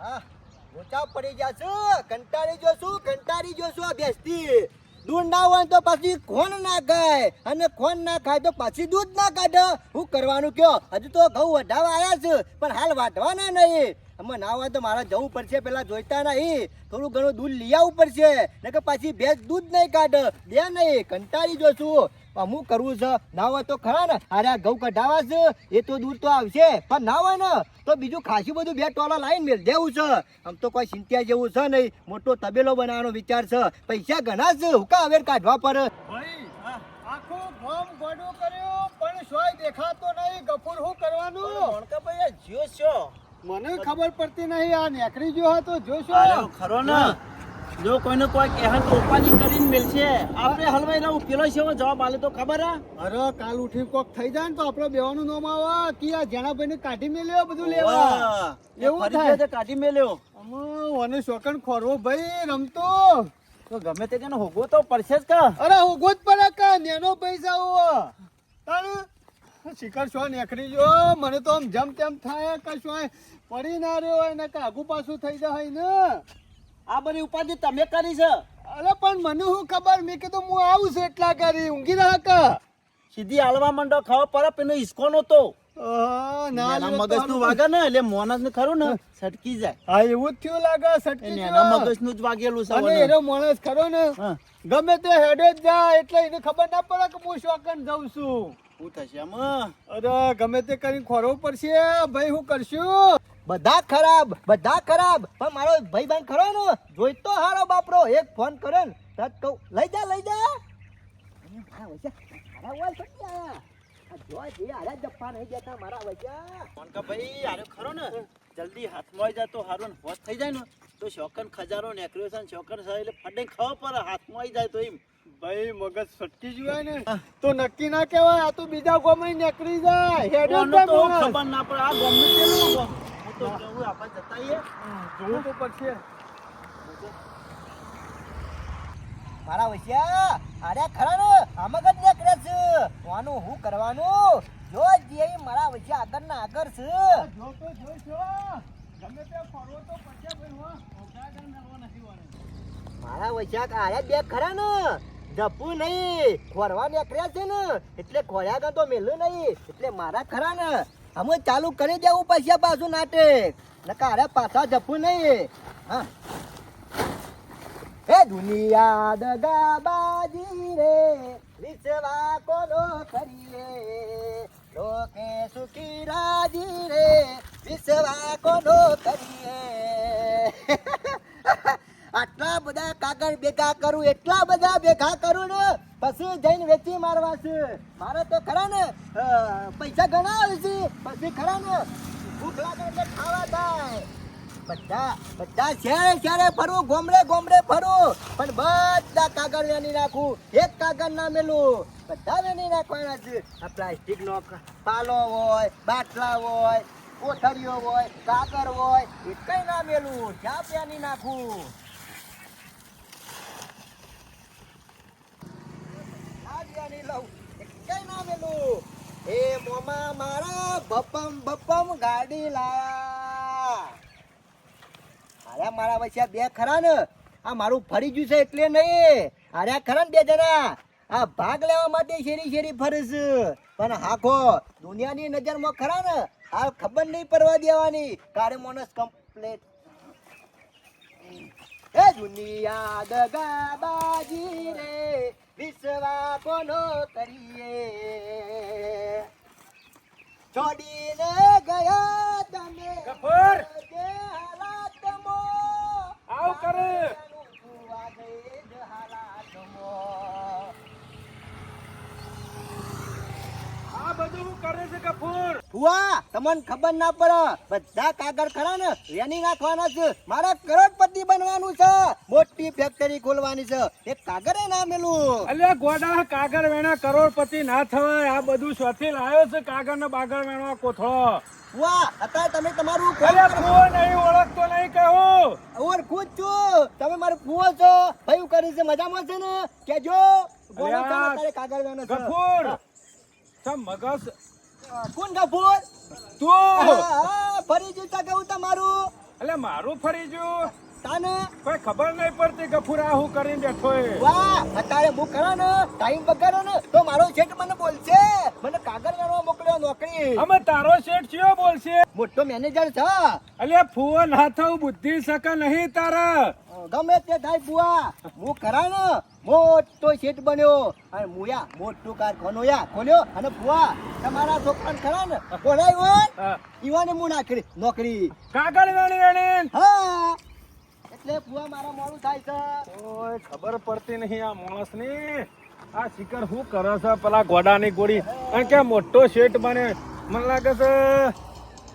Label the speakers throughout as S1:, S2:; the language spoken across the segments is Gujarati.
S1: હા મોટા પડી જશું કંટાળી જોશું કંટાળી જોશું આ બેસતી દૂધ ના હોય તો પછી ખોન ના ખાય. અને ખોન ના ખાય તો પછી દૂધ ના કાઢે હું કરવાનું કયો? હજુ તો ઘઉં વઢાવા આવ્યા છે, પણ હાલ વાઢવાના નહીં. અમે ના હોય તો મારે જવું પડશે, પેલા જોઈતા નહીં. થોડું ઘણું દૂધ લઈ આવવું પડશે. નકર પછી ભેંસ દૂધ નહીં કાઢે. બે નહીં, કંટાળી જોશું અમુક કરવું છે? ના હોય તો ખરા ને? અરે આ ઘઉં કઢાવા છે એ તો દૂર તો આવશે. પણ ના હોય ને તો બીજું ખાસું બધું બે ટોલા લાઈન મેળ દેવું છે. આમ તો કોઈ ચિંતા જેવું છે નહીં. મોટો તબેલો બનાવવાનો વિચાર છે. પૈસા ઘણા છે હુકા હવે કાઢવા પર
S2: આખું ગોમ ગોડું કર્યું પણ સોય દેખાતો નહીં. ગફુર શું કરવાનું? મને ખબર પડતી નહીં આ નેકરી જો હતો. જોશો?
S3: ખરો ને. જો કોઈને કોઈ કહે તો ઉપાધિ કરીને મેલશે. આપણે હલવાઈ રહું પેલો છે જવાબ આલે તો ખબર હા?
S2: અરે કાલ ઉઠી કોક થઈ જાય ને તો આપણે બેવાનું નોમ આવે. કે આ જેણાભાઈ ને કાઢી મેલ્યો બધું લેવા? એવું થાય.
S3: કાઢી મેલ્યો.
S2: અમો મને શોકન ખોરવો ભાઈ રમતો.
S3: તો ગમે તે કેનો હોગો તો પડશે જ કા?
S2: અરે હોગો જ પડે કે? નેનો પૈસા હો તાણ શિખર શો નેખડી જો મને તો આમ જમ તેમ થાય કશું પડી ના રહ્યો હોય ને કે આગુ પાછું થઈ જાય ને.
S3: આ બધી ઉપાધિ તમે કરી છે?
S2: અરે પણ મને શું ખબર? મેં કીધું હું આવું છું એટલા કરી ઊંઘી રહ્યા કે
S3: સીધી હાલવા માંડો ખાવા પર પેલો હિસકો નતો મગજનું વાગે ને એટલે મોનસ ને ખરું ને સટકી જાય.
S2: હા એવું જ થયું લાગે સટકી
S3: એના મગજનું જ વાગેલું છે
S2: અને. એનો માણસ ખરો ને ગમે તે હેડે જ જાય એટલે એને ખબર ના પડે કે હું શોકન જાઉં છું.
S3: શું થશે આમાં
S2: અરે ગમે તે કરીને ખોરવું પડશે. ભાઈ હું કરશું?
S1: બધા ખરાબ બધા ખરાબ. પણ મારો ભાઈ બંધ ખરો ને જોઈતો હારો બાપરો એક ફોન કરે ને તરત કહું લઈ જા લઈ જા. મારા વચ્ચે થોડી આયા. આ જો જે હારા જપ્પા નહીં જતા મારા વચ્ચે
S3: કોણ કે ભાઈ આરે ખરો ને. જલ્દી હાથમાં આવી જાય તો હારું ને હોશ થઈ જાય ને. તો શોકન ખજારો નેકરેશન શોકન એટલે ફટે ખાવા પર હાથમાં આવી જાય તો એમ.
S2: ભાઈ મગજ સટકી જાય ને તો નક્કી ના કહેવાય આ તો બીજા ગોમડી નીકળી જાય. હેડે
S3: તો ખબર ના પડે આ ગમે તેનું ગમ. હું તો જવું આપણે જતાઈએ.
S2: જોવું તો પડશે.
S1: મારા વૈશ્યા અરે ખરા ને આમાં જ નીકળે છે. વાનું હું કરવાનું? જો જે મારા વૈશ્યા આગળ ના આગળ છે.
S2: જો તો જોઈશો ગમે તે ફરવો તો પછી ભાઈ હો. ઓગા ગણ નથી વાળે.
S1: મારા વૈશાખ આયા બે ખરા ને જપુ નહીં. ખોરવા નીકળ્યા છે ને. એટલે ખોર્યા ગા તો મેલું નહીં. એટલે મારા ખરા ને અમે ચાલુ કરી દેવું પૈસા પાછું નાટક નકા અરે પાછા જપું નહીં. હા. હે દુનિયા દગાબાજી રે. વિચવા કોનો કરીએ? લોકે સુખી રાજી રે. વિચવા કોનો કરીએ? આટલા બધા કાગળ ભેગા કરું, એટલા બધા ભેગા કરું ને, પછી જઈને વેચી મારવા છે. મારે તો ખરા ને પૈસા ઘણા આવે છે, પછી ખરા ને, ભૂખ લાગે એટલે ખાવા થાય બધા બધા શેરે શેરે ફરવું ગોમડે ગોમડે ફરવું પણ બધા કાગળ વેની નાખું, એક કાગળ ના મેલું. બધા વેની નાખવાના છે. આ પ્લાસ્ટિક નો પાલો હોય, બાટલા હોય કોથળીઓ હોય, કાગળ હોય, એ કઈ ના મેલું. જ્યાં પ્યાની નાખું આ જ્યાંની લઉં એ મોમાં મારા ખરા ને. આ મારું ફરી ગયું એટલે નહીં. અરે ખરા ને બે જણા. આ ભાગ લેવા માટે શેરી શેરી ફરે પણ હાખો, દુનિયાની નજરમાં ખરા ને. આ ખબર નહીં પડવા દેવાની. કારે મોનસ કમ્પ્લેટ એ દુનિયા દગાબાજી રે વિશ્વા કોનો કરીએ છોડીને ગયા તમે
S2: ગફુર!
S1: જે હાલાતમાં
S2: આવ કરે.
S1: જોવા દે જ હાલાતમાં.
S2: આ બધું હું કરે છે કપૂર?
S1: ફુવા તમને ખબર ના પડે બધા કાગળ ખરા ને એની નાખવાના છે. મારા કરોડપતિ બનવાનું છે. મોટી ફેક્ટરી ખોલવાની છે. એક કાગળ ના મેલું.
S2: અલ્યા ગોડા કાગળ વેણા કરોડપતિ ના થવાય. આ બધું સ્વથી લાવ્યો છે કાગળ ને બાગળ વેણવા કોથળો.
S1: અત્યારે તમે તમારું
S2: અલ્યા નહીં ઓળખતો નહીં કહું.
S1: ઓળખું જ છું. તમે મારું કુવો છો. કયું કરી છે મજામાં છે ને? કેજો તારે કાગળ વેણો છે.
S2: ગફૂર સમ મગજ
S1: કોણ ગફૂર
S2: તું.
S1: હા, હા, ફરી કહું તમારું
S4: એટલે મારું ફરી ગયું.
S1: તાને?
S4: કોઈ ખબર નહીં પડતી ગફુરા હું કરીને બેઠો એ.
S1: વાહ અત્યારે હું કરો ને ટાઈમ બગાડો ને તો મારો શેઠ મને બોલશે. મને કાગળ મોકલ્યો નોકરી.
S4: અમે તારો શેઠ ચિયો બોલશે?
S1: મોટો મેનેજર છે.
S4: અલ્યા ફુવો ના થવું બુદ્ધિ શકા નહીં તારા.
S1: ગમે તે થાય બુઆ હું કરા ને મોટો શેઠ બન્યો. અને મુયા મોટું કારખાનું યા ખોલ્યો અને ફુવા તમારા છોકરા ખરા ને? બોલાય
S4: હોય?
S1: ઈવાને હું નાખી નોકરી.
S4: કાગળ વેણી.
S1: હા. એટલે ફુવા મારા મોડું થાય છે.
S4: ઓય ખબર પડતી નહીં આ માણસની. આ શિકર શું કરે છે? પેલા ગોડાની ગોળી. કારણ કે મોટો શેઠ બને? મને લાગે છે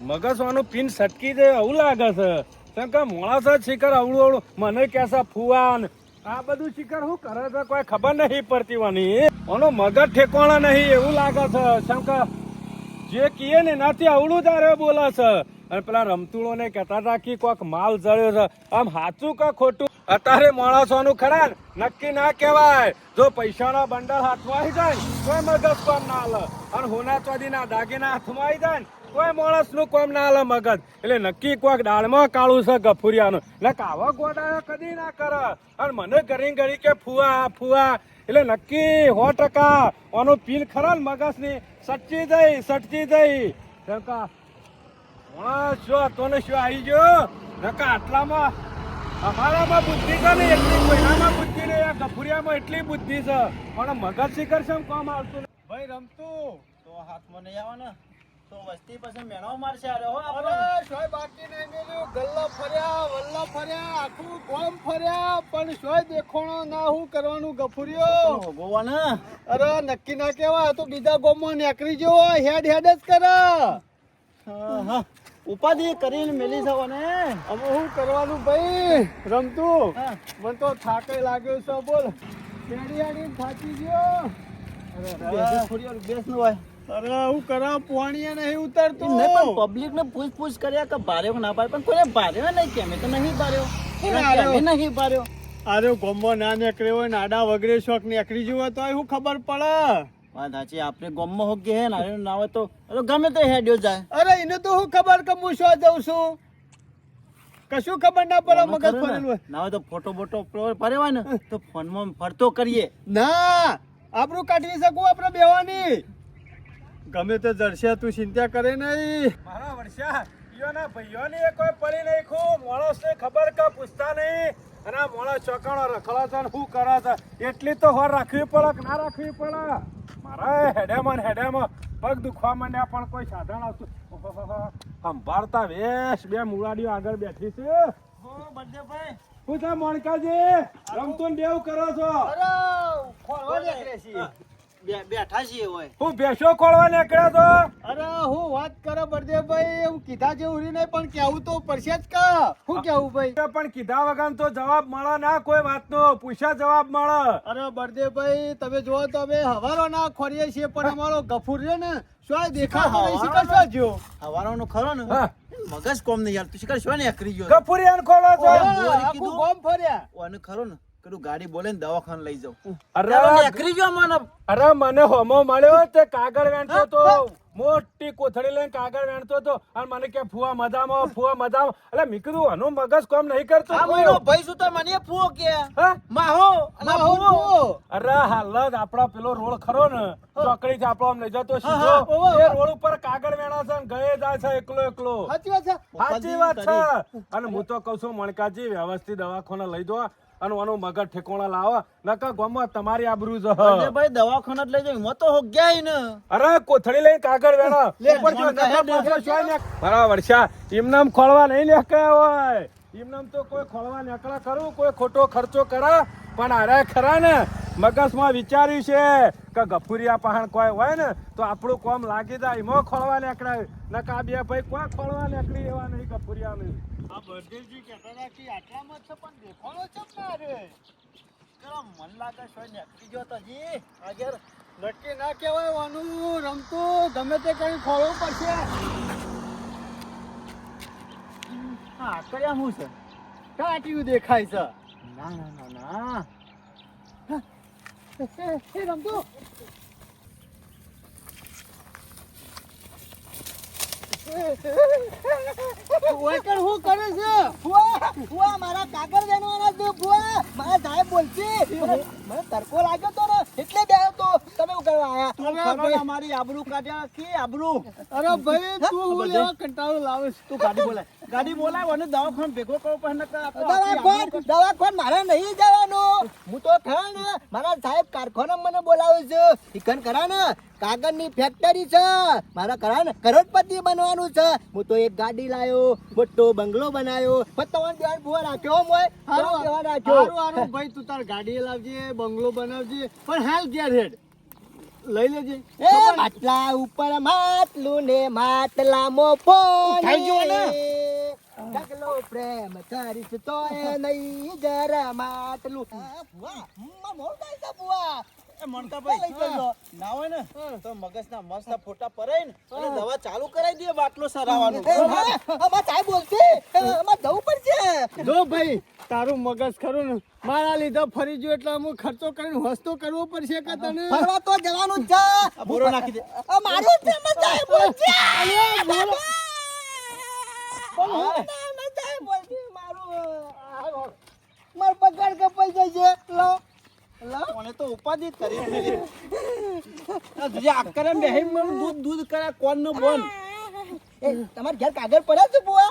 S4: મગજવાનું પિન સટકી જાય એવું લાગે છે. કેમ કે મોણસ જ શિકર અવળું અવળું. મને કે છે ફુવાન આ બધું શિકાર શું કરે છે? કોઈ ખબર નહીં પડતી વાની ઓનો મગજ ઠેકોણા નહીં, એવું લાગે છે. શંકર, જે કીએ ને એનાથી અવળું તારે બોલે છે. અને પેલા રમતુળો ને કહેતા હતા કે કોઈક માલ જળ્યો છે. આમ સાચું કે ખોટું? અત્યારે માણસોનું ખરા નક્કી ના કહેવાય. જો પૈસાનો બંડલ હાથમાં આવી જાય તો મગજ પણ ના લે. અને હોના ચોદીના દાગીના હાથમાં આવી જાય કોઈ માણસનું કોમ ના હાલે મગજ. એટલે નક્કી કોઈક દાળમાં કાળું છે ગફુરિયાનું. ને કાવા ગોડા કદી ના કરે. અને મને ઘરી ઘડી કે ફુવા ફુવા. એટલે નક્કી સો ટકા આનું પીલ ખરા ને મગજની? સચ્ચી જઈ, સટકી જઈ. નકા માણસ શું હતો ને શું આવી ગયો? નકા આટલામાં અમારામાં બુદ્ધિ છે ને એટલી? કોઈનામાં બુદ્ધિ નહીં ગફુરિયામાં એટલી બુદ્ધિ છે. પણ મગજ શિખર છે કોમ આવતું?
S2: ભાઈ, રમતું?
S3: તો હાથમાં નહીં આવે ને? તો વસ્તી પછી મેણો મારશે અરે હો આપણે.
S2: અરે શોય બાકી નહીં મેલ્યું. ગલ્લા ફર્યા વલ્લા ફર્યા આખું ગોમ ફર્યા. પણ શોય દેખોણો ના હું કરવાનું ગફુર્યો.
S3: ગોવા
S2: અરે નક્કી ના કેવા તો બીજા ગોમમાં નેકરી જો હેડ હેડ જ કરે.
S3: હા, હા. ઉપાધિ કરીને મેલી જવો ને.
S2: હવે શું કરવાનું ભાઈ? રમતું. મને તો થાકે લાગ્યો છે બોલ. થાકી ગયો.
S3: બેસનું હોય.
S2: અરે હું કરા પોણીએ નહીં ઉતરતું.
S3: નહીં પણ પબ્લિક ને પૂછ પૂછ કર્યા કે ભાર્યો ના ભાર્યો? પણ કોઈને ભાર્યો નહીં કેમે તો નહીં ભાર્યો.
S2: કોને?
S3: કેમે નહીં ભાર્યો.
S2: અરે ગોમો ના નીકળ્યો હોય નાડા વગરે શોખ નીકળી જવો તો હું ખબર પડે.
S3: વાત સાચી આપણે ગામમાં હોગ હે ને અરે ના હોય તો અરે ગમે તે હેડ્યો જાય.
S2: અરે એને તો હું ખબર કે હું શું જઉં છું? કશું ખબર ના પડે મગજ ફરેલું હોય.
S3: ના હોય તો ફોટો બોટો પડે હોય ને તો ફોનમાં ફરતો કરીએ.
S2: ના આપણું કાઢી શકું આપણે બેવાની? ગમે તે જડશે તું ચિંતા કરે નહીં.
S4: મારા વર્ષા ભાઈઓની એ કોઈ પડી નહીં ખૂબ. માણસને ખબર કે પૂછતા નહીં. અને આ માણસ ચોકાણો રખડા છે શું કરે છે? એટલી તો હોર રાખવી પડે કે ના રાખવી પડે? મારા હેડેમાં હેડેમાં પગ દુખવા માંડ્યા પણ કોઈ સાધન આવતું. સંભાળતા વેશ. બે મુરાડીઓ આગળ બેઠી છે.
S3: ભાઈ.
S4: શું છે મોણકાજી રમતું દેવ કરો છો?
S2: ખોલવા ખોળવા નીકળે છે
S3: બે- બેઠા છીએ હોય.
S4: હું ભેંસો ખોળવા નીકળ્યો તો?
S2: અરે હું વાત કરો બળદેવભાઈ હું કીધા જેવું નહીં પણ કેવું તો પડશે જ કે. શું કેવું ભાઈ?
S4: પણ કીધા વગર તો જવાબ મળે ના કોઈ વાતનો પૂછ્યા જવાબ મળે.
S2: અરે બળદેવભાઈ તમે જુઓ તો અમે હવારો ના ખોરીએ છીએ પણ અમારો ગફુર છે ને શું દેખાતો નહીં શીખર શું હવારો
S3: નો ખરો ને? મગજ કોમ નહીં યાર તું શીખર શું ને એકરી ગયો?
S4: કપૂરિયાન ખોલો છો?
S3: કીધું?
S2: ગોમ ફર્યા.
S3: ઓને ખરો ને? કડું ગાડી બોલે ને દવાખાને લઈ જાઉં.
S4: અરે
S3: એકરી ગયો મને.
S4: અરે મને હોમો મળ્યો તે કાગળ વેણતો તો. મોટી કોથળી લઈને કાગળ વેણતો તો. અને મને કે ફુવા મજામાં ફુવા મજામાં એટલે મેં આનું મગજ કામ નહીં કરતું.
S3: આ મહિનો ભાઈ શું મને ફૂવો કે?
S4: હા?
S3: માહો અને
S2: ના, હું
S3: ફૂવો.
S2: જુઓ.
S4: અરે હાલ જ પેલો રોડ ખરો ને ચોકડી થી આપણો આમ લઈ જતો સીધો. એ રોડ ઉપર કાગળ વેણા છે ને ગયે જાય છે એકલો એકલો.
S2: સાચી વાત છે.
S4: સાચી વાત છે. અને હું તો કઉ છું મણકાજી વ્યવસ્થિત દવાખાને લઈ દો અને આનો મગજ ઠેકોણા લાવો નકા ગોમાં તમારી આબરૂ જ.
S3: અરે ભાઈ દવાખાના જ લઈ જાય મો તો હો ગયા ને.
S4: અરે કોથળી લઈને કાગળ વેણો. ઉપર જો,
S2: મણ કહે
S4: નકર
S2: દે.
S4: પાછો શોય ને. મારા ખોળવા નહીં નીકળ્યા હોય. એમનામ તો કોઈ ખોળવા નકળા ખરું, કોઈ ખોટો ખર્ચો કરા, પણ અરે ખરા ને, મગજમાં વિચાર્યું છે કે ગફુરિયા પહાણ કોઈ હોય ને, તો આપણું કોમ લાગી જાય, એમાં ખોળવા નીકળાય ને કા બે ભાઈ કોઈ ખોળવા નીકળી એવા નહીં ગફુરિયા નહીં
S2: આ બર્દેવજી કહેતા હતા કે આટલામાં છે, પણ દેખાણો છે મારે ના
S3: મન લાગે છે ને એકરી ગયો તો જી આગળ
S2: નક્કી ના કહેવાય વાનું રમતું, ગમે તે કઈ ખોળવું પડશે.
S3: હા, કર્યા હું છે?
S2: કાટ્યું દેખાય હું કરે છે?
S1: કાગળ વેણવાના છે, ભુવા. મારા સાહેબ બોલશે. મને તડકો લાગ્યો તો ને એટલે બે તો તમે કરવા આયા?
S3: તું ને અમારી આબરૂ કાઢ્યા કે આબરૂ?
S2: અરે ભાઈ તું હું લેવા કંટાળો લાવે
S3: તું ગાડી બોલાય. ગાડી બોલાય અને દવાખાન ભેગો કરો પણ
S1: દવાખાન? દવાખાન મારે નહીં જવાનું. હું તો થયો ને મારા સાહેબ કારખાના મને બોલાવે છે. ચિકન કરા ને કાગળની ફેક્ટરી છે. મારા કરા ને કરોડપતિ બનવાનું છે. હું તો એક ગાડી લાયો મોટો બંગલો બનાવ્યો પણ તમારે ધ્યાન ભૂવા રાખ્યો મોય
S2: હારું
S1: રાખ્યો?
S2: હારું ભાઈ તું તાર ગાડી લાવજે. બંગલો બનાવજે પણ હાલ ઘેર હેડ. લઈ લેજે.
S1: એ માટલા ઉપર માટલું ને માટલા મો ફોન
S3: ઉઠાઈ ગયો ને?
S1: ઢગલો પ્રેમ કરીશ તો એ નહીં જરા માટલું. માં મોર છે ભુવા.
S3: એ મણકાભાઈ,
S1: લઈ
S3: ના હોય ને તો મગજના મસ્ત ફોટા પરાય ને અને દવા ચાલુ કરાવી દઈએ બાટલો સરાવવાનો.
S1: અમાર સાહેબ બોલશે. અમાર જવું પડશે.
S2: જો ભાઈ તારું મગજ ખરું ને મારા લીધે ફરી જો એટલે અમુક ખર્ચો કરીને હસતો કરવો પડશે કે તને?
S1: ફરવા તો જવાનું જ છે.
S3: બોરો નાખી દે.
S1: મારું છે, અમાર સાહેબ બોલશે
S3: બોલો.
S1: અમાર સાહેબ બોલશે, મારું. મારો પગાર કપાઈ જાય છે લો.
S3: મને તો ઉપાધિ કરી જે આકરે બેહી મને દૂધ દૂધ કરે કોણ નો બોન?
S1: એ તમારે ઘેર કાગળ પડ્યા છે બુઆ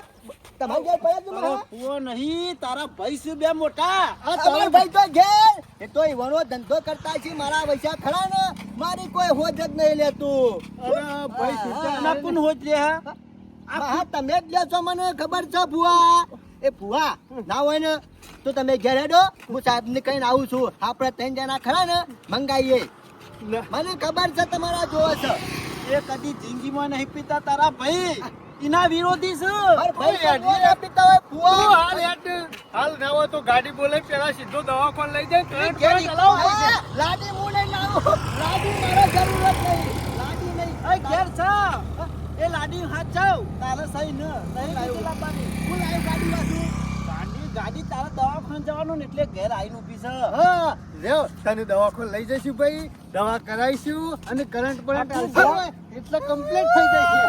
S1: તમારે ઘેર પડ્યા છે મારા?
S3: પુઓ નહીં તારા ભાઈ છે બે મોટા?
S1: આ તમારા ભાઈ તો ઘેર. એ તો ઈવાનો ધંધો કરતા છે મારા પૈસા ખરા ને? મારી કોઈ હોજ જ નહીં લેતું.
S2: અરે ભાઈ સીધા
S3: ના કોણ હોત લે હા?
S1: તમે જ લેશો મને ખબર છે ભુવા? એ ભુવા ના હોય ને તો તમે ઘેર હેડો. હું સાહેબ ને કહીને આવું છું. આપણે ત્રણ જણા ખરા ને મંગાઈએ. મને ખબર છે તમારા જોવો છે.
S3: એ કદી જિંદગીમાં નહીં પીતા તારા ભાઈ. એના વિરોધી છે.
S1: ભાઈ ના પીતા હોય ભુવા.
S2: હાલ હેડ હાલ ના હોય તો ગાડી બોલે પેલા સીધો દવાખાન લઈ જાય તો
S1: લાડી નહીં લાવું લાડી મારે જરૂરત નહીં. લાડી નહીં.
S3: ઘેર છે. એ લાડી હાથ જાવ. તારે સહી ન નહીં લાવવાની.
S1: હું લાવ ગાડી વાસી
S3: ગાડી ગાડી તારે દવાખાને જવાનું ને એટલે ઘેર આવીને ઊભી છે.
S2: હા લેવ તને દવાખાને લઈ જઈશું ભાઈ. દવા કરાવીશું અને કરંટ પણ એટલે કમ્પ્લીટ થઈ જશે.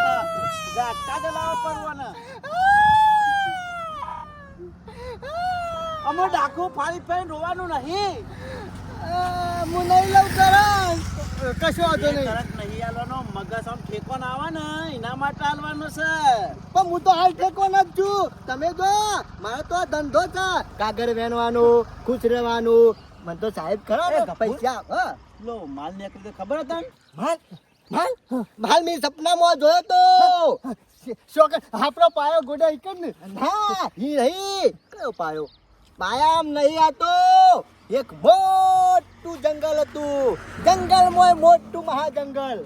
S3: ઝાટકા જ લાવવા પડવાના અમે ડાકુ ફાડી ફાઈ રોવાનું નહીં.
S1: હું નહીં લઉં કરંટ
S2: કશો વાંધો નહીં.
S3: તરત નહીં આલવાનો મગજ આમ ઠેકો ના આવે ને એના માટે આલવાનો છે.
S1: પણ હું તો હાલ ઠેકો ન છું. તમે જો મારો તો ધંધો છે. કાગળ વેણવાનું ખુશ રહેવાનું. મને તો સાહેબ ખરા. પૈસા હા.
S3: લો માલ નીકળી તો ખબર હતા?
S1: માલ માલ માલ મેં સપનામાં જોયો તો.
S2: શોખ આપણો પાયો ગોડા એક ને.
S1: હા ઈ રહી. કયો પાયો? પાયામ નહીં આ તો એક મોટું જંગલ હતું. જંગલમાં મોટું મહાજંગલ.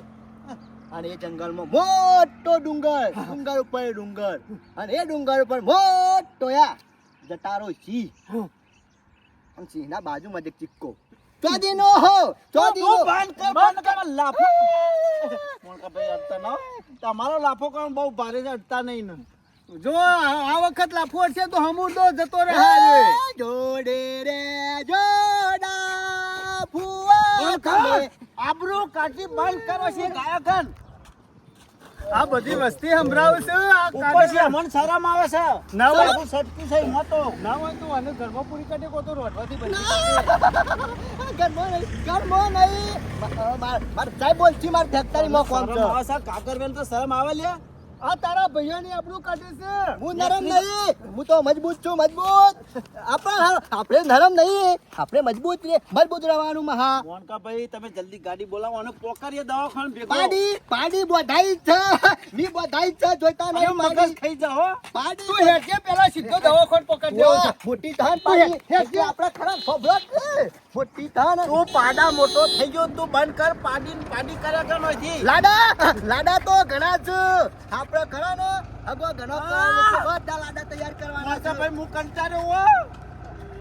S1: અને એ જંગલમાં મોટો ડુંગર. ડુંગર ઉપર ડુંગર. અને એ ડુંગર ઉપર મોટો યા જટારો સિંહ. અને સિંહના બાજુમાં જ ચિક્કો. ચોદીનો હો. ચોદીનો.
S3: બંધ કર, બંધ કર, લાફો. મોણકાભાઈ, અડતા ના તમારો લાફો કોણ બહુ ભારે છે અડતા નહીં
S2: જો આ વખત લાફો છે તો હમુરદો જતો રહે.
S1: જોડે રે જોડા ફુવા.
S3: આબરૂ કાઢી બંધ કરો છે ગાયકન
S2: આ બધી વસ્તી સંભળાવું છે આ
S3: છે. મન શરમ આવે છે.
S2: ના હોય.
S3: તો સટકી છે તો.
S2: ના હોય તો અને ગરબો પૂરી કાઢે કો તો રોટવાથી બની
S1: ગરબો નહીં ગરબો નહીં. માર સાહેબ બોલ છી માર ફેક્ટરી માં
S3: કોણ
S1: છે.
S3: કાકરવેલ તો શરમ આવે લે
S2: આ તારા ભૈયાની આપણું કાઢે છે.
S1: હું નરમ નહીં. હું તો મજબૂત છું મજબૂત. આપણે આપણે નરમ નહીં. આપણે મજબૂત રે મજબૂત રહેવાનું મહા.
S3: મોનકાભાઈ તમે જલ્દી ગાડી બોલાવો અને પોકારીએ દવાખાને ભેગો.
S1: પાડી પાડી બોધાઈ છે. ની બોધાઈ છે જોઈતા નહીં
S3: મગજ ખાઈ જાઓ
S1: પાડી.
S2: તું હેઠે પેલા સીધો દવાખાન પકડ દેવો
S1: મોટી ધાન પાડી. એટલે આપણે ખરાબ છે. મોટી ધાન.
S3: તું પાડા મોટો થઈ ગયો તું બંધ કર. પાડી પાડી કર્યા કે નથી
S1: લાડા. લાડા તો ઘણા છે આપણે ખરા ને અગવા ઘણો બધા લાડા તૈયાર કરવાના છે.
S3: ભાઈ હું કંટાળ્યો હો.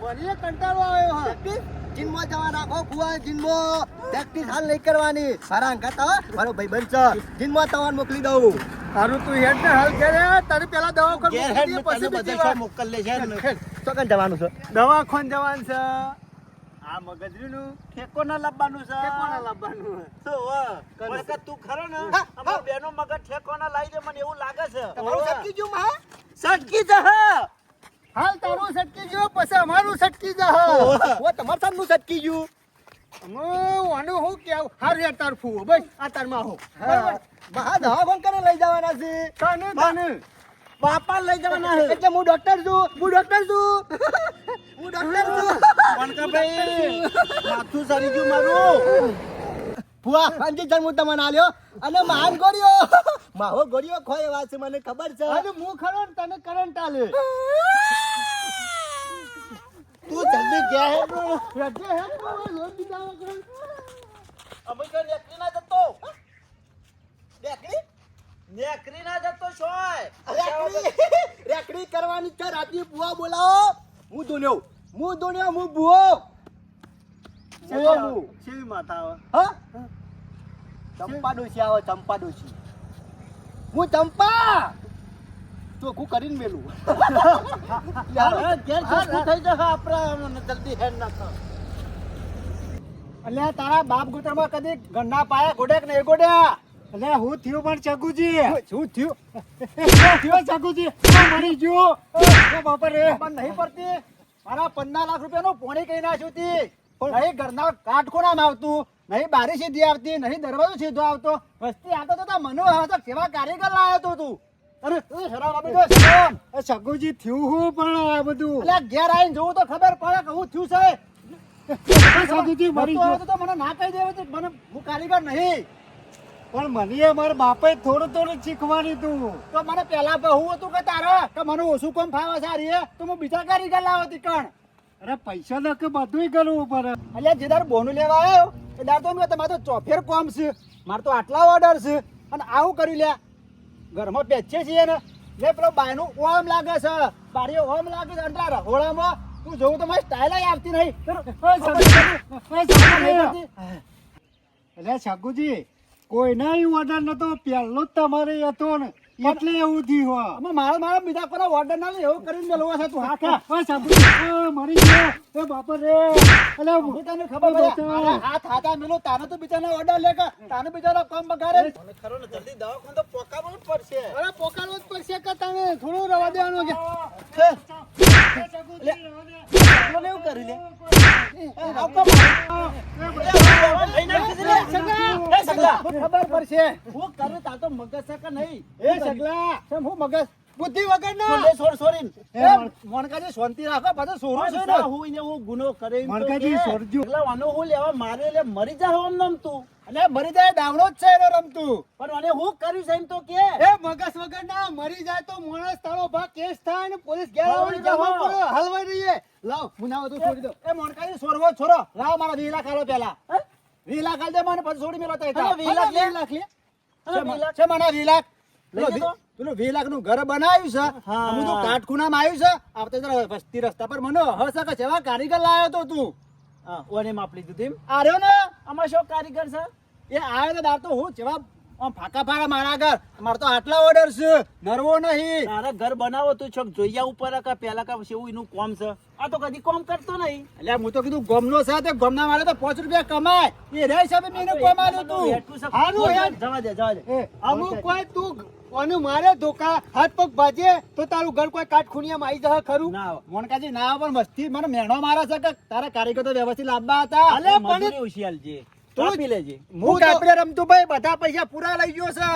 S2: મને કંટાળો આવ્યો હા.
S1: જીમમાં જવા રાખો ફુવા જીમમાં પ્રેક્ટિસ હાલ નહીં કરવાની. મારા અંગાત મારો ભાઈ બનશે. જિમમાં તવાન મોકલી દઉં.
S2: તારું તું હેડ ને હાલ કરે તારી પેલા
S3: દવા
S2: દઈએ, પછી
S3: બધા મોકલ લે છે તો
S1: કન જવાનું છે?
S2: દવા ખોન જવાનું છે. આ મગજરીનું
S3: ઠેકો ના લાવવાનું છે.
S2: ઠેકોણા લાવવાનું
S3: તો વાહ. તું ખરો ને? અમાર બેનો મગજ ઠેકોના લાવી દે મને એવું લાગે છે.
S1: તમારું સટકી જ્યું મા
S3: સટકી જા
S2: હાલ તારું સટકી જો પછી અમારું સટકી જા
S1: ઓ તમાર સામનું સટકી ગયું.
S2: આનું હું કેવું? હાર યાર તાર ફૂવો બસ. આ તારમાં હો.
S1: હા. મહા દવાખાન કરે લઈ જવાના છે.
S2: તને તને.
S3: બાપા લઈ જવાના છે
S1: એટલે હું ડોક્ટર છું. હું ડોક્ટર છું. હું ડોક્ટર છું.
S3: વણકાભાઈ માથું સરી ગયું મારું.
S1: ફુવા અંજી જન્મ તમને આલ્યો. અને માન ગોળ્યો માહો ગોળીઓ ખોય એવા છે મને ખબર છે.
S2: અને હું ખરો ને તને કરંટ આલે.
S1: તું જલ્દી ગયા હે
S2: રજે હે લોન દીધા.
S3: અમે તો નેકરી ના જતો.
S1: રેકડી
S3: નેકરી ના જતો શોય
S1: રેકડી. રેકડી કરવાની છે રાતની બુઆ બોલાવો. હું દુન્યો હું દુન્યો હું બુઓ બુઓ હું
S3: શી માથા આવે
S1: હા? ચંપા ડોસી આવે ચંપા ડોસી હું ચંપા. ચોખ્ખું કરીને મેલું.
S3: યાર ઘેર ચોખ્ખું થઈ જશે આપણે જલ્દી હેડ નાખો
S2: અલ્યા તારા બાપ ગુતરમાં કદી ગંડા પાયા ગોડે કે નહીં ગોડ્યા અલ્યા હું થયું પણ ચકુજી શું થયું થયું. ચકુજી મરી ગયો. બાપા રે. પણ નહીં પડતી. મારા પંદર લાખ રૂપિયાનો પોણી કઈ નાખ્યું પણ નહીં ઘરના કાટ કોણામાં આવતું નહીં બારી સીધી આવતી નહીં દરવાજો સીધો આવતો. વસ્તી આવતો તો મનો હતો કેવા કારીગર લાવ્યો તો તું. અરે તું શરમ આપી દો શરમ થયું હું પણ આ બધું? એટલે ઘેર આવીને જોવું તો ખબર પડે કે હું થયું છે. સાધુજી મરી ગયો. તો મને ના કહી દેવું મને હું કારીગર નહીં. પણ મને મારા બાપે થોડું થોડું શીખવાની તું. તો મને પેલા બહુ હતું કે તારે કે મને ઓછું કોમ ફાવે સારી હે તો હું બીજા કારીગર લાવો હતી કણ? અરે પૈસા ન કે બધું કરવું પડે. એટલે જે તારું બોનું લેવા આવ્યો એ દાર તો મેં તમારે તો ચોફેર કોમ છે. મારે તો આટલા ઓર્ડર છે. અને આવું કરી લે. ઘરમાં બેચે છીએ ને. લે પેલો બાયનું ઓમ લાગે છે. બારીઓ ઓમ લાગે છે. અંતરા રહોળામાં તું જોઉં તો મારી સ્ટાઇલ આવતી નહીં. એટલે શકુજી કોઈના ઓર્ડર નતો પહેલો જ તમારે હતો ને એટલે એવું થયું અમે મારા મારા બીજા કોના ઓર્ડર ના લે એવું કરીને મેળવો છે તું. હા શકુજી મરી એ બાપા રે. એટલે હું તને ખબર પડે. હાથ હાથા મેલો તાને તો બીજાના ઓર્ડર લે કે તાને બીજાનો કામ બગાડે.
S3: મને ખરો ને જલ્દી દવાખાને તો પોકાવવું જ પડશે.
S2: અરે પોકારવો જ પડશે કે તને થોડું રવા દેવાનું કે?
S3: એવું કરી લે.
S2: ખબર પડશે.
S3: હું કરું તા તો મગજ છે કે નહીં?
S2: એ સગલા. હું મગજ બુદ્ધિ વગર ના
S3: લે છોડ છોડીને
S2: મણકાજી શાંતિ રાખો પાછો સોરો છે ને.
S3: પાછા હું એને હું ગુનો કરે
S2: મણકાજી
S3: કે. એટલે આનો હું લેવા મારે એટલે મરી જા હોમ નમ તું
S2: અને મરી જાય ડાવણો જ છે એનો રમતું.
S3: પણ મને હું કર્યું છે એમ તો કે?
S2: એ મગસ વગર ના મરી જાય તો માણસ તારો ભાગ કેસ થાય ને પોલીસ ઘેર આવવાની જવા. પડે હલવાઈ રહીએ. લાવ મુનાવો તો છોડી દો. એ મણકાજી સોરવો છોરો લાવ મારા વીલા લાખ પેલા.
S3: વીલા
S2: વીસ દે મને પછી છોડી મેલો તઈ
S3: વીલા લે.
S2: લાખ લે. છે મને
S3: લઈ
S2: પેલો વીસ લાખનું ઘર બનાવ્યું છે.
S3: હું.
S2: તો બધું કાટખૂણામાં આવ્યું છે. આપણે જરા વસ્તી રસ્તા પર મને હશે કે જેવા કારીગર લાવ્યો તો તું.
S3: ઓને માપ લીધું તેમ.
S2: આર્યો ને.
S3: આમાં શું કારીગર છે?
S2: એ આવ્યો તો દાર તો હું જેવા આમ ફાકા ફાકા મારા આગળ મારે તો આટલા ઓર્ડર છે. નરવો નહીં.
S3: તારા ઘર બનાવો તું છોક જોઈયા ઉપર કા પેલા કા એવું એનું કોમ છે. આ તો કદી કોમ કરતો નહીં.
S2: એટલે હું તો કીધું ગમનો સાથે ગમના વાળા તો પાંચ રૂપિયા કમાય. એ રે હિસાબે મેં કોમ તું. હારું યાર.
S3: જવા દે જવા દે.
S2: અમુક કોઈ તું અને મારે ધોકા હાથ પગ ભાજે તો તારું ઘર કોઈ કાટ ખૂણિયામાં આવી જશે ખરું?
S3: ના.
S2: મોનકાજી ના પણ મસ્તી મને મેણો મારા છે કે તારા કારીગર તો વ્યવસ્થિત લાવવા હતા.
S3: અલે
S2: પણ
S3: મજૂરી જે.
S2: તું-
S3: કાપી લેજે.
S2: હું કાપડે રમતું બધા પૈસા પૂરા લઈ ગયો છે.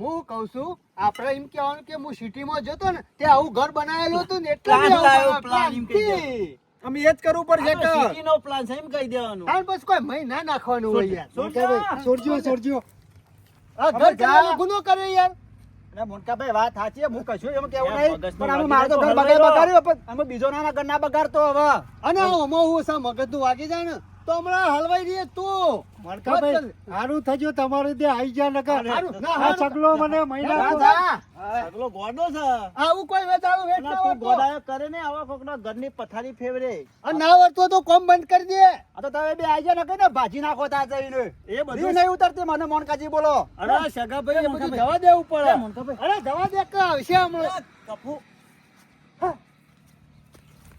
S2: હું કહું છું આપણે એમ કહેવાનું કે હું સિટીમાં જતો ને તે આવું ઘર બનાવેલું હતું ને એટલે
S3: Plan
S2: મેં આવું
S3: લાવ્યો,
S2: બનાવ્યું.
S3: plan એમ
S2: અમે એ જ કરવું પડશે કે
S3: સિટીનો પ્લાન છે એમ કહી દેવાનું.
S2: તાર બસ કોઈ મહી ના નાખવાનું હોય યાર.
S3: છોડજો.
S2: મોનકાભાઈ, છોડજો છોડજો આ ઘર બનાવવાનો ગુનો કર્યો યાર. અરે મોનકાભાઈ વાત સાચી હું કશું એમ કેવું નહીં પણ આમાં મારો તો ઘર બગાડ બગાડ્યો પણ અમે બીજો નાના ઘર ના બગાડતો હવે. અને હું સા મગજનું વાગી જાય ને. તો હમણાં હલવાઈ રહીએ તું.
S5: મણકાભાઈ, સારું થજો તમારું દે આઈ જા નકર. આ. સગલો મને મહિના
S3: સગલો ગોડો છે.
S2: આવું કોઈ વેચારું વેચ ના
S3: તું ગોડાયો કરે ને આવા કોકના ઘરની પથારી ફેવરે.
S2: અને ના વર્તો તો કોમ બંધ કરી દે. આ તો તમે બે આઈ જા ને ને ભાજી નાખો તા જઈને.
S3: એ
S2: એ
S3: બધું
S2: નહીં ઉતરતી મને મોનકાજી બોલો.
S3: અરે સગાભાઈ
S2: બધું જવા દેવું પડે
S3: મોનકાભાઈ.
S2: અરે જવા દે કે આવશે હમણાં?
S3: કપુ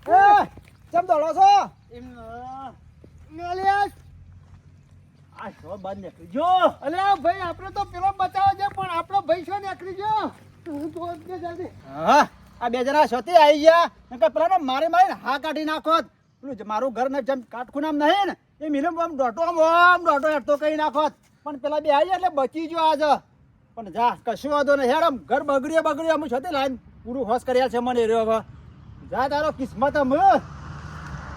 S2: એ, ચમ દોડો છો?
S3: એમ આ શો બાદ નીકળી જો
S2: અલ્યા ભાઈ, આપણે તો પેલો બચાવો છે, પણ આપણો ભાઈ શું નીકળી ગયો? તું હા, આ બે જણા સતી આવી ગયા. નકર પેલા ને મારી હા કાઢી નાખો પેલું મારું ઘર ને જેમ કાટખું નામ નહીં ને, એ મિલમ આમ દોટો આમ આમ દોટો હેઠતો કહી નાખો પણ પેલા બે આવી એટલે બચી ગયો આજ. પણ જા, કશું વાંધો નહીં. હેડ આમ ઘર બગડ્યો બગડ્યો અમે છતી લાઈન પૂરું હોશ કર્યા છે મને રહ્યો હવે. જા તારો કિસ્મત આમ